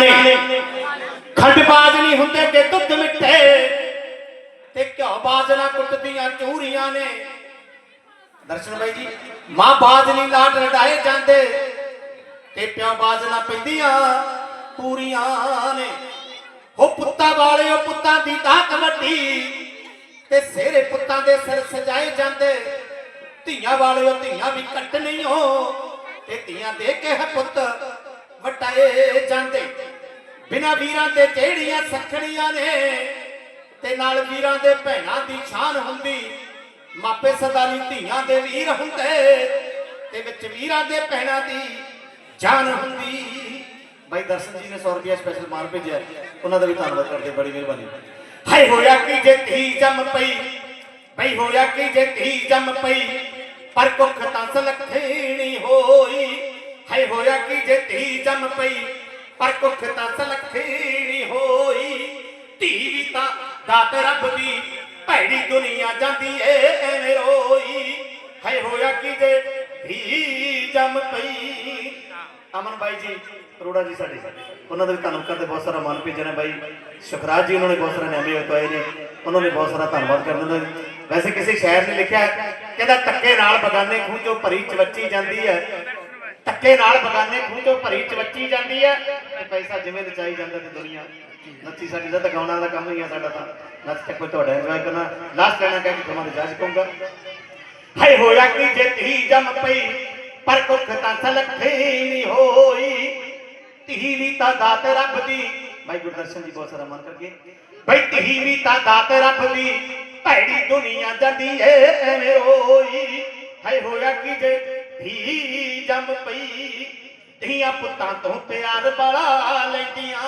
ਨੇ ਖੰਡਬਾਜ਼ ਨਹੀਂ ਹੁੰਦੇ ਕਿ ਦੁੱਧ ਮਿੱਠੇ। ਤੇ ਘਿਓ ਬਾਜ਼ ਨਾ ਕੁੱਟਦੀਆਂ ਚੂਰੀਆਂ ਨੇ। ਦਰਸ਼ਨ ਬਾਈ ਜੀ, ਮਾਂ ਬਾਜ਼ ਨਹੀਂ ਲਾਡ ਲੜਾਏ ਜਾਂਦੇ। ਤੇ ਪਿਓ ਬਾਜ਼ ਨਾ ਪੈਂਦੀਆਂ ਪੂਰੀਆਂ ਨੇ। ਉਹ ਪੁੱਤਾਂ ਵਾਲਿਓ ਪੁੱਤਾਂ ਦੀ ਤਾਕ ਵੱਡੀ। ਤੇ ਸਿਹਰੇ ਪੁੱਤਾਂ ਦੇ ਸਿਰ ਸਜਾਏ ਜਾਂਦੇ। ਧੀਆਂ ਵਾਲਿਓ ਧੀਆਂ ਵੀ ਕੱਟਣੀਓ। ਤੇ ਧੀਆਂ ਦੇ ਕੇ ਪੁੱਤ ਵਟਾਏ ਜਾਂਦੇ। ਬਿਨਾ ਵੀਰਾਂ ਦੇ ਜਿਹੜੀਆਂ ਸਖਣੀਆਂ ਨੇ ਤੇ ਨਾਲ ਵੀਰਾਂ ਦੇ ਭੈਣਾਂ ਦੀ ਸ਼ਾਨ ਹੁੰਦੀ। ਮਾਪੇ ਸਦਾ ਧੀਆਂ ਦੇ ਵੀਰ ਹੁੰਦੇ ਤੇ ਵਿੱਚ ਵੀਰਾਂ ਦੇ ਭੈਣਾਂ ਦੀ ਜਾਨ ਹੁੰਦੀ। ਬਾਈ ਦਰਸ਼ਨ ਜੀ ਨੇ 100 ਰੁਪਿਆ ਸਪੈਸ਼ਲ ਮਾਰ ਭੇਜਿਆ। ਉਹਨਾਂ ਦਾ ਵੀ ਧੰਨਵਾਦ ਕਰਦੇ, ਬੜੀ ਮਿਹਰਬਾਨੀ। ਹਾਏ, ਹੋਇਆ ਕਿ ਜੇ ਧੀ ਜੰਮ ਪਈ? ਬਈ, ਹੋਇਆ ਕਿ ਜੇ ਧੀ ਜੰਮ ਪਈ? ਪਰ ਕੁੱਖ ਤਾਂ ਸਲਖਣੀ ਹੋਈ। ਹਾਏ, ਹੋਇਆ ਕਿ ਜੇ ਧੀ ਜੰਮ ਪਈ? ਪਰ ਕੁੱਖ ਤਾਂ ਸਲਖਣੀ ਹੋਈ। ਧੀ ਵੀ ਤਾਂ ਦਾਤ ਰੱਬ ਦੀ ਭੈੜੀ ਦੁਨੀਆ ਜਾਂਦੀ ਏ, ਐਵੇਂ ਰੋਈ। ਹਾਏ ਹੋਇਆ ਕਿ ਜੇ ਧੀ ਜੰਮ ਪਈ। ਅਮਨ ਬਾਈ ਜੀ, ਅਰੋੜਾ ਜੀ ਸਾਡੇ। ਉਹਨਾਂ ਦਾ ਵੀ ਧੰਨਵਾਦ ਕਰਦੇ ਬਹੁਤ ਸਾਰਾ ਮਨ ਭੇਜਿਆ ਨੇ ਬਾਈ। ਸੁਖਰਾਜ ਜੀ ਉਹਨਾਂ ਨੇ ਬਹੁਤ ਸਾਰਾ ਨਾਮੇ ਹੋਏ ਨੇ। ਉਹਨਾਂ ਨੇ ਬਹੁਤ ਸਾਰਾ ਧੰਨਵਾਦ ਕਰਦੇ ਨੇ। ਵੈਸੇ ਕਿਸੇ ਸ਼ਾਇਰ ਨੇ ਲਿਖਿਆ ਕਹਿੰਦਾ ਟੱਕੇ ਨਾਲ ਬਗਾਨੇ ਖੂਹ ਚੋਂ ਭਰੀ ਚਵੱਚੀ ਜਾਂਦੀ ਹੈ। ਟੱਕੇ ਨਾਲ ਬਗਾਨੇ ਖੂਹ ਚੋਂ ਭਰੀ ਚਵੱਚੀ ਜਾਂਦੀ ਹੈ ਤੇ ਪੈਸਾ ਜਿਵੇਂ ਨਚਾਈ ਜਾਂਦਾ ਤੇ ਦੁਨੀਆ ਨੱਚੀ ਸਾਡੀ ਦਾ ਗਾਉਣਾ ਦਾ ਕੰਮ ਹੀ ਆ ਸਾਡਾ ਤਾਂ। ਨੱਚ ਕੇ ਕੋਈ ਤੁਹਾਡਾ ਇੰਜੋਏ ਕਰਨਾ। ਲਾਸਟ ਲੈਣਾ ਕਹਿ ਕੇ ਤੁਹਾਨੂੰ ਜਾਜ ਕਹੂੰਗਾ ਹਾਏ ਹੋਇਆ ਕਿ ਜੇ ਧੀ ਜੰਮ ਪਈ, ਪਰ ਕੁੱਖ ਤਾਂ ਸਲਖੇ ਨਹੀਂ ਹੋਈ। ਧੀ ਵੀ ਤਾਂ ਦਾਤ ਰੱਬ ਦੀ। ਭਾਈ ਗੁਰਦਰਸ਼ਨ ਜੀ ਬਹੁਤ ਸਾਰਾ ਮਨ ਕਰਕੇ। ਭਾਈ ਧੀ ਵੀ ਤਾਂ ਦਾਤ ਰੱਬ ਦੀ। ਭੈੜੀ ਦੁਨੀਆ ਜਾਂਦੀ ਏ ਐਵੇਂ ਰੋਈ। ਹਾਏ ਹੋਇਆ ਕਿ ਜੇ ਧੀ ਜੰਮ ਪਈ ਧੀਆਂ ਪੁੱਤਾਂ ਤੋਂ ਪਿਆਰ ਬੜਾ ਲੈਂਦੀਆਂ।